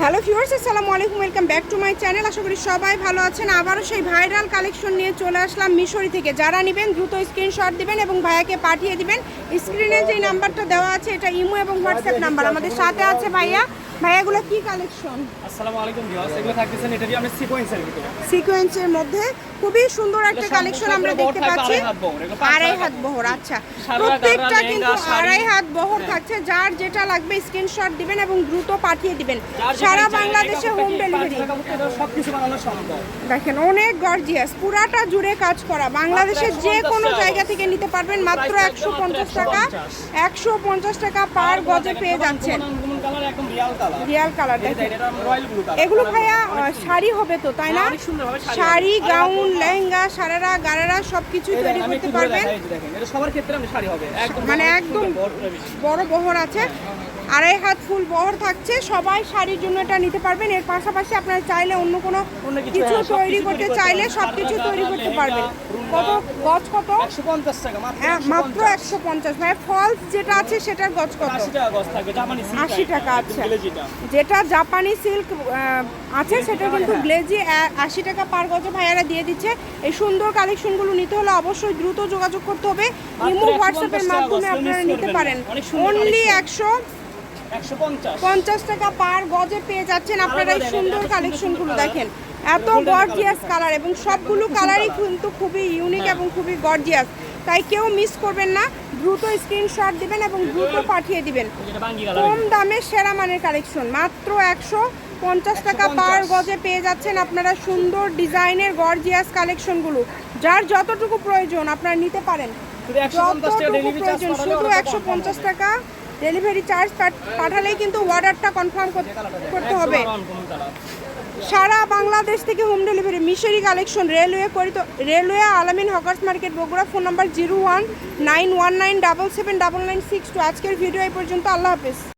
Hello viewers, আসসালামু আলাইকুম, welcome back to my channel. আশা করি সবাই ভালো আছেন। আবারও সেই ভাইরাল কালেকশন নিয়ে চলে আসলাম মিশরি থেকে। যারা নেবেন দ্রুত স্ক্রিনশট দিবেন এবং ভাইয়াকে পাঠিয়ে দিবেন। স্ক্রিনে যেই নাম্বারটা দেওয়া আছে, এটা ইমো এবং হোয়াটসঅ্যাপ নাম্বার। আমাদের সাথে আছে ভাইয়া। ভাইয়াগুলো কি কালেকশন আসসালামু আলাইকুম ভিউয়ার্স এগুলো থাকতেছে নেটারি আমি সিকোয়েন্সের ভিতরে। সিকোয়েন্সের মধ্যে খুবই সুন্দর একটা কালেকশন আমরা দেখতে পাচ্ছি। আড়াই হাত বহর, এগুলো আচ্ছা। প্রত্যেকটা কিন্তু আড়াই হাত বহর হ্যাঁ। থাকছে যার যেটা লাগবে স্ক্রিনশট দিবেন এবং দ্রুত পাঠিয়ে দিবেন। সারা বাংলাদেশে হোম ডেলিভারি এটা দেখেন অনেক গর্জিয়াস পুরাটা জুড়ে কাজ করা। বাংলাদেশের যে কোনো জায়গা থেকে নিতে পারবেন মাত্র একশো পঞ্চাশ টাকা। একশো পঞ্চাশ টাকা পার গজে পেয়ে যাচ্ছেন। কালার একদম রিয়াল কালার রিয়াল কালার এটা দেখেন এটা রয়্যাল ব্লু কালার এগুলো ভাইয়া শাড়ি হবে তো তাই না? শাড়ি শাড়ি। গাউন লেহেঙ্গা সারারা গারারা সবকিছুই তৈরি করতে পারবেন। সবার ক্ষেত্রে শাড়ি হবে। মানে একদম বড় বহর আছে। আড়াই হাত ফুল বহর থাকছে সবাই শাড়ির জন্য এটা নিতে পারবেন। এর পাশাপাশি আপনারা চাইলে অন্য কোনো কিছু, হ্যাঁ, তৈরি করতে চাইলে সব কিছু তৈরি করতে পারবেন। কত? গজ কত? 150 টাকা মাত্র হ্যাঁ, মাত্র একশো পঞ্চাশ। ভাই ফলস যেটা আছে সেটার গজ কত? 80 টাকা গজ থাকবে জাপানি সিল্ক 80 টাকা, আচ্ছা। যেটা জাপানি সিল্ক আছে সেটা কিন্তু হ্যাঁ। গ্লেজি আশি টাকা পার গজ ভাইয়ারা দিয়ে দিচ্ছে। এই সুন্দর কালেকশনগুলো নিতে হলে অবশ্যই দ্রুত যোগাযোগ করতে হবে। ইমো হোয়াটসঅ্যাপের মাধ্যমে আপনারা নিতে পারেন। অনলি একশো 150 পঞ্চাশ। টাকা পার গজে পেয়ে যাচ্ছেন আপনারা এই সুন্দর কালেকশনগুলো দেখেন। এত গর্জিয়াস কালার এবং সবগুলো কালারই কিন্তু খুবই ইউনিক। এবং খুবই গর্জিয়াস তাই কেউ মিস করবেন না। দ্রুত স্ক্রিনশট দিবেন এবং দ্রুত পাঠিয়ে দিবেন। কম দামে সেরা মানের কালেকশন মাত্র একশো পঞ্চাশ টাকা পার গজে পেয়ে যাচ্ছেন আপনারা সুন্দর ডিজাইনের গর্জিয়াস কালেকশনগুলো যার যতটুকু প্রয়োজন আপনারা নিতে পারেন। শুধু 150 টাকা যতটুকু প্রয়োজন শুধু একশো পঞ্চাশ টাকা ডেলিভারি চার্জ পাঠালেই কিন্তু অর্ডারটা কনফার্ম করতে হবে। সারা বাংলাদেশ থেকে home delivery Mishri collection railway করিত railway Alamin hawkers market, Bogura phone number zero one nine one nine double seven double nine six two আজকের ভিডিও এই পর্যন্ত, আল্লাহ হাফেজ